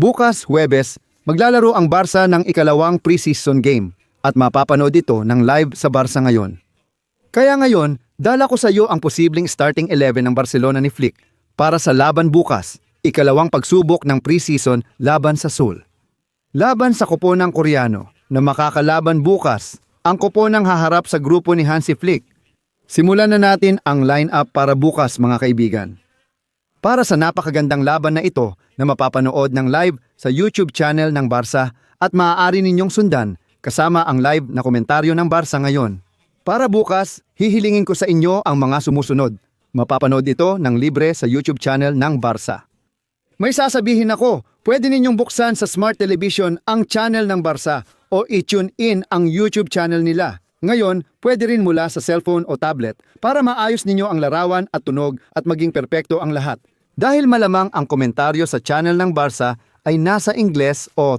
Bukas, Huwebes, maglalaro ang Barca ng ikalawang preseason game at mapapanood ito ng live sa Barca ngayon. Kaya ngayon, dala ko sa iyo ang posibleng starting 11 ng Barcelona ni Flick para sa laban bukas, ikalawang pagsubok ng preseason laban sa Seoul. Laban sa koponang Koreano na makakalaban bukas, ang koponang haharap sa grupo ni Hansi Flick. Simulan na natin ang line-up para bukas mga kaibigan. Para sa napakagandang laban na ito na mapapanood ng live sa YouTube channel ng Barca at maaari ninyong sundan kasama ang live na komentaryo ng Barca ngayon. Para bukas, hihilingin ko sa inyo ang mga sumusunod. Mapapanood ito ng libre sa YouTube channel ng Barca. May sasabihin ako, pwede ninyong buksan sa smart television ang channel ng Barca o i-tune in ang YouTube channel nila. Ngayon, pwede rin mula sa cellphone o tablet para maayos ninyo ang larawan at tunog at maging perpekto ang lahat. Dahil malamang ang komentaryo sa channel ng Barca ay nasa Ingles o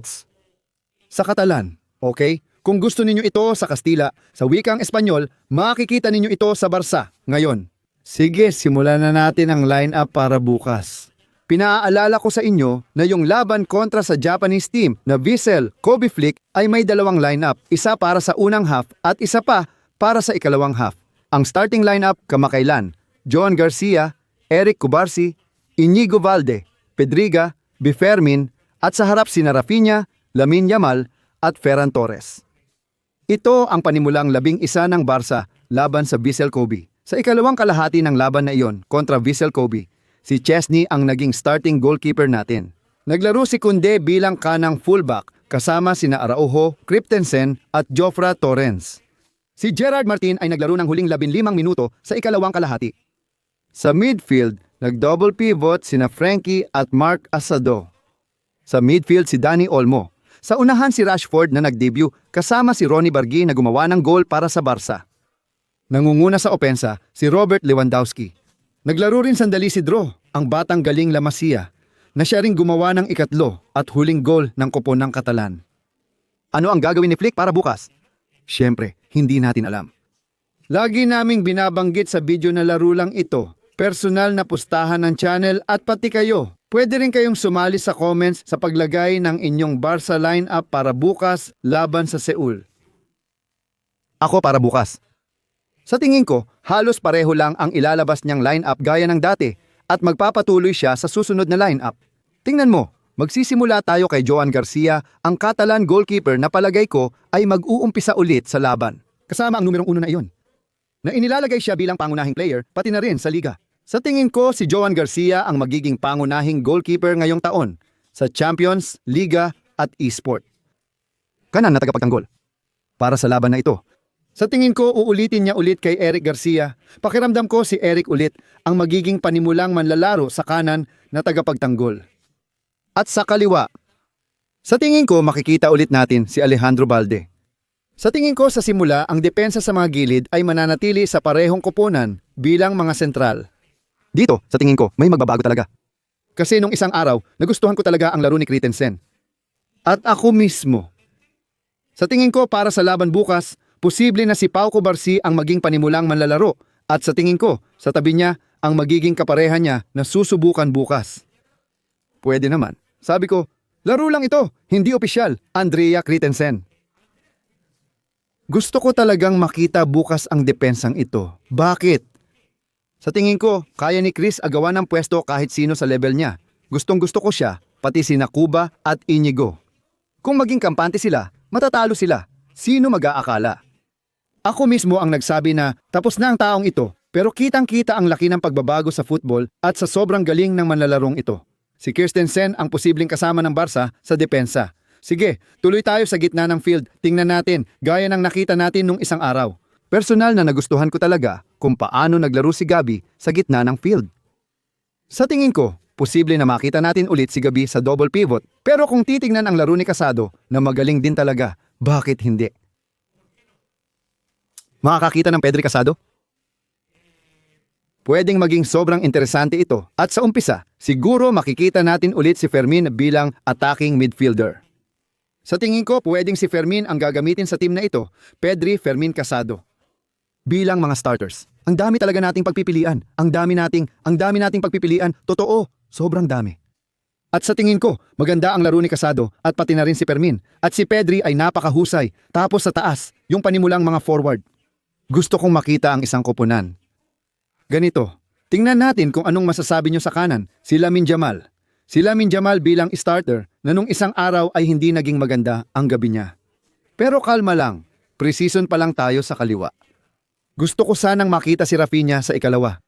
sa Katalan, okay? Kung gusto ninyo ito sa Kastila, sa wikang Espanyol, makikita ninyo ito sa Barca ngayon. Sige, simulan na natin ang lineup para bukas. Pinaaalala ko sa inyo na yung laban kontra sa Japanese team na Vissel, Kobe Flick ay may dalawang lineup, isa para sa unang half at isa pa para sa ikalawang half. Ang starting lineup kamakailan, John Garcia, Eric Cubarsi, Inigo Valde, Pedriga, Bifermin at sa harap sina Rafinha, Lamin Yamal at Ferran Torres. Ito ang panimulang labing isa ng Barca laban sa Vissel Kobe. Sa ikalawang kalahati ng laban na iyon kontra Vissel Kobe, si Chesney ang naging starting goalkeeper natin. Naglaro si Kunde bilang kanang fullback kasama sina Araujo, Christensen at Jofra Torrens. Si Gerard Martin ay naglaro ng huling 15 minuto sa ikalawang kalahati. Sa midfield, nag-double pivot sina Frankie at Mark Asado. Sa midfield si Danny Olmo. Sa unahan si Rashford na nag-debut kasama si Ronnie Bargi na gumawa ng goal para sa Barca. Nangunguna sa opensa si Robert Lewandowski. Naglaro rin sandali si Dro, ang batang galing La Masia, na siya ring gumawa ng ikatlo at huling goal ng kupon ng Katalan. Ano ang gagawin ni Flick para bukas? Siyempre, hindi natin alam. Lagi naming binabanggit sa video na laro lang ito, personal na pustahan ng channel at pati kayo. Pwede rin kayong sumali sa comments sa paglagay ng inyong Barca lineup para bukas laban sa Seoul. Ako para bukas. Sa tingin ko, halos pareho lang ang ilalabas niyang lineup gaya ng dati at magpapatuloy siya sa susunod na lineup. Tingnan mo, magsisimula tayo kay Joan Garcia, ang Catalan goalkeeper na palagay ko ay mag-uumpisa ulit sa laban. Kasama ang numerong uno na iyon. Na inilalagay siya bilang pangunahing player pati na rin sa liga. Sa tingin ko, si Joan Garcia ang magiging pangunahing goalkeeper ngayong taon sa Champions, Liga at Esport. Kanan na tagapagtanggol. Para sa laban na ito, sa tingin ko, uulitin niya ulit kay Eric Garcia. Pakiramdam ko si Eric ulit ang magiging panimulang manlalaro sa kanan na tagapagtanggol. At sa kaliwa, sa tingin ko makikita ulit natin si Alejandro Balde. Sa tingin ko sa simula, ang depensa sa mga gilid ay mananatili sa parehong kuponan bilang mga sentral. Dito, sa tingin ko, may magbabago talaga. Kasi nung isang araw, nagustuhan ko talaga ang laro ni Christensen. At ako mismo. Sa tingin ko para sa laban bukas, posible na si Pau Cobarsi ang maging panimulang manlalaro at sa tingin ko, sa tabi niya ang magiging kapareha niya na susubukan bukas. Pwede naman. Sabi ko, laro lang ito, hindi opisyal, Andrea Christensen. Gusto ko talagang makita bukas ang depensang ito. Bakit? Sa tingin ko, kaya ni Chris agawan ng pwesto kahit sino sa level niya. Gustong gusto ko siya, pati sina Cuba at Inigo. Kung maging kampante sila, matatalo sila. Sino mag-aakala? Ako mismo ang nagsabi na tapos na ang taong ito, pero kitang-kita ang laki ng pagbabago sa football at sa sobrang galing ng manlalarong ito. Si Kirstensen ang posibleng kasama ng Barca sa depensa. Sige, tuloy tayo sa gitna ng field. Tingnan natin, gaya ng nakita natin nung isang araw. Personal na nagustuhan ko talaga kung paano naglaro si Gabi sa gitna ng field. Sa tingin ko, posible na makita natin ulit si Gabi sa double pivot. Pero kung titingnan ang laro ni Casado na magaling din talaga, bakit hindi? Makakakita ng Pedri Casado? Pwedeng maging sobrang interesante ito at sa umpisa, siguro makikita natin ulit si Fermin bilang attacking midfielder. Sa tingin ko, pwedeng si Fermin ang gagamitin sa team na ito, Pedri Fermin Casado. Bilang mga starters. Ang dami talaga nating pagpipilian. Ang dami nating, ang dami nating pagpipilian. Totoo, sobrang dami. At sa tingin ko, maganda ang laro ni Casado at pati na rin si Fermin. At si Pedri ay napakahusay. Tapos sa taas, yung panimulang mga forward. Gusto kong makita ang isang koponan. Ganito, tingnan natin kung anong masasabi nyo sa kanan, si Lamin Jamal. Si Lamin Jamal bilang starter na nung isang araw ay hindi naging maganda ang gabi niya. Pero kalma lang, preseason pa lang tayo sa kaliwa. Gusto ko sanang makita si Rafinha sa ikalawa.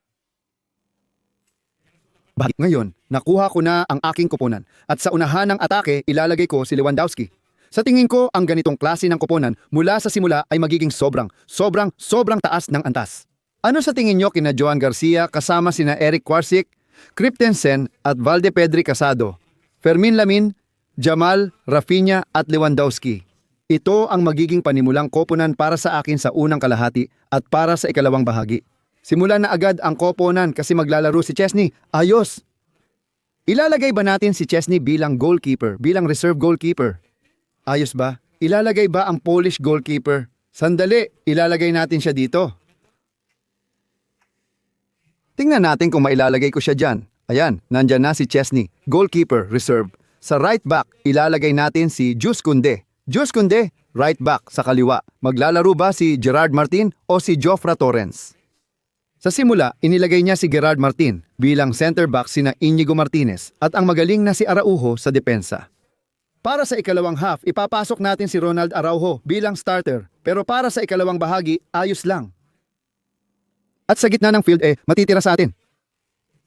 Bakit ngayon, nakuha ko na ang aking koponan at sa unahan ng atake ilalagay ko si Lewandowski. Sa tingin ko, ang ganitong klase ng koponan mula sa simula ay magiging sobrang, sobrang, sobrang taas ng antas. Ano sa tingin nyo kina Joan Garcia kasama sina Eric Kwarsik, Christensen at Valde Pedri Casado, Fermin Lamin, Jamal, Rafinha at Lewandowski? Ito ang magiging panimulang koponan para sa akin sa unang kalahati at para sa ikalawang bahagi. Simulan na agad ang koponan kasi maglalaro si Chesney. Ayos! Ilalagay ba natin si Chesney bilang goalkeeper, bilang reserve goalkeeper? Ayos ba? Ilalagay ba ang Polish goalkeeper? Sandali, ilalagay natin siya dito. Tingnan natin kung mailalagay ko siya dyan. Ayan, nandyan na si Chesney, goalkeeper, reserve. Sa right back, ilalagay natin si Jus Kunde. Jus Kunde, right back sa kaliwa. Maglalaro ba si Gerard Martin o si Jofra Torrens? Sa simula, inilagay niya si Gerard Martin bilang center back sina Inigo Martinez at ang magaling na si Araujo sa depensa. Para sa ikalawang half, ipapasok natin si Ronald Araujo bilang starter pero para sa ikalawang bahagi, ayos lang. At sa gitna ng field eh, matitira sa atin.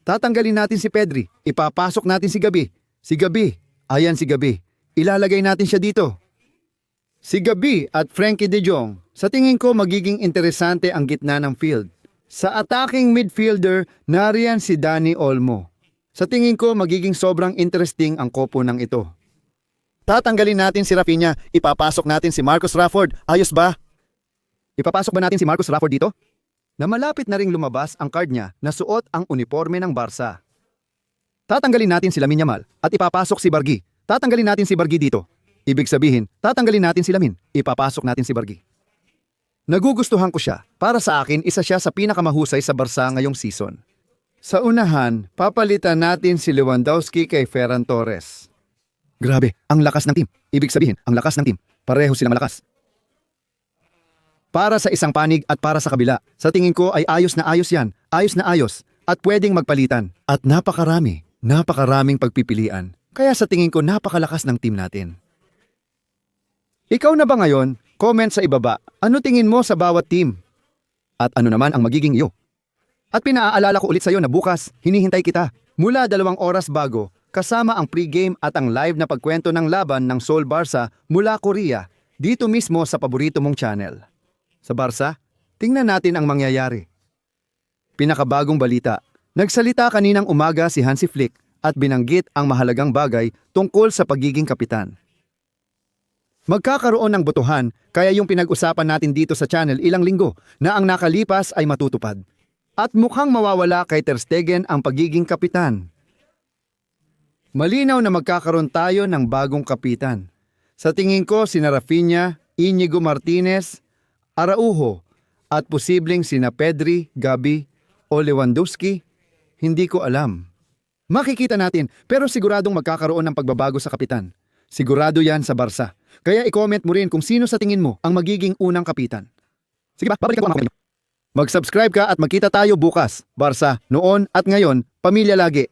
Tatanggalin natin si Pedri, ipapasok natin si Gabi. Si Gabi, ayan si Gabi. Ilalagay natin siya dito. Si Gabi at Frankie De Jong, sa tingin ko magiging interesante ang gitna ng field. Sa attacking midfielder, nariyan si Danny Olmo. Sa tingin ko magiging sobrang interesting ang kopo ng ito. Tatanggalin natin si Rafinha, ipapasok natin si Marcus Rafford. Ayos ba? Ipapasok ba natin si Marcus Rafford dito? Na malapit na ring lumabas ang card niya na suot ang uniforme ng Barca. Tatanggalin natin si Lamin Yamal at ipapasok si Bargi. Tatanggalin natin si Bargi dito. Ibig sabihin, tatanggalin natin si Lamin, ipapasok natin si Bargi. Nagugustuhan ko siya. Para sa akin, isa siya sa pinakamahusay sa Barca ngayong season. Sa unahan, papalitan natin si Lewandowski kay Ferran Torres. Grabe, ang lakas ng team. Ibig sabihin, ang lakas ng team. Pareho sila malakas. Para sa isang panig at para sa kabila, sa tingin ko ay ayos na ayos yan. Ayos na ayos. At pwedeng magpalitan. At napakarami, napakaraming pagpipilian. Kaya sa tingin ko napakalakas ng team natin. Ikaw na ba ngayon? Comment sa ibaba. Ano tingin mo sa bawat team? At ano naman ang magiging iyo? At pinaaalala ko ulit sa iyo na bukas, hinihintay kita. Mula dalawang oras bago, kasama ang pre-game at ang live na pagkwento ng laban ng Seoul Barca mula Korea, dito mismo sa paborito mong channel. Sa Barca, tingnan natin ang mangyayari. Pinakabagong balita, nagsalita kaninang umaga si Hansi Flick at binanggit ang mahalagang bagay tungkol sa pagiging kapitan. Magkakaroon ng botohan kaya yung pinag-usapan natin dito sa channel ilang linggo na ang nakalipas ay matutupad. At mukhang mawawala kay Ter Stegen ang pagiging kapitan. Malinaw na magkakaroon tayo ng bagong kapitan. Sa tingin ko sina Rafinha, Inigo Martinez, Araujo at posibleng sina Pedri, Gabi o Lewandowski, hindi ko alam. Makikita natin pero siguradong magkakaroon ng pagbabago sa kapitan. Sigurado yan sa Barca. Kaya i-comment mo rin kung sino sa tingin mo ang magiging unang kapitan. Sige ba, babalikan ko ang Mag-subscribe ka at magkita tayo bukas. Barca, noon at ngayon, pamilya lagi.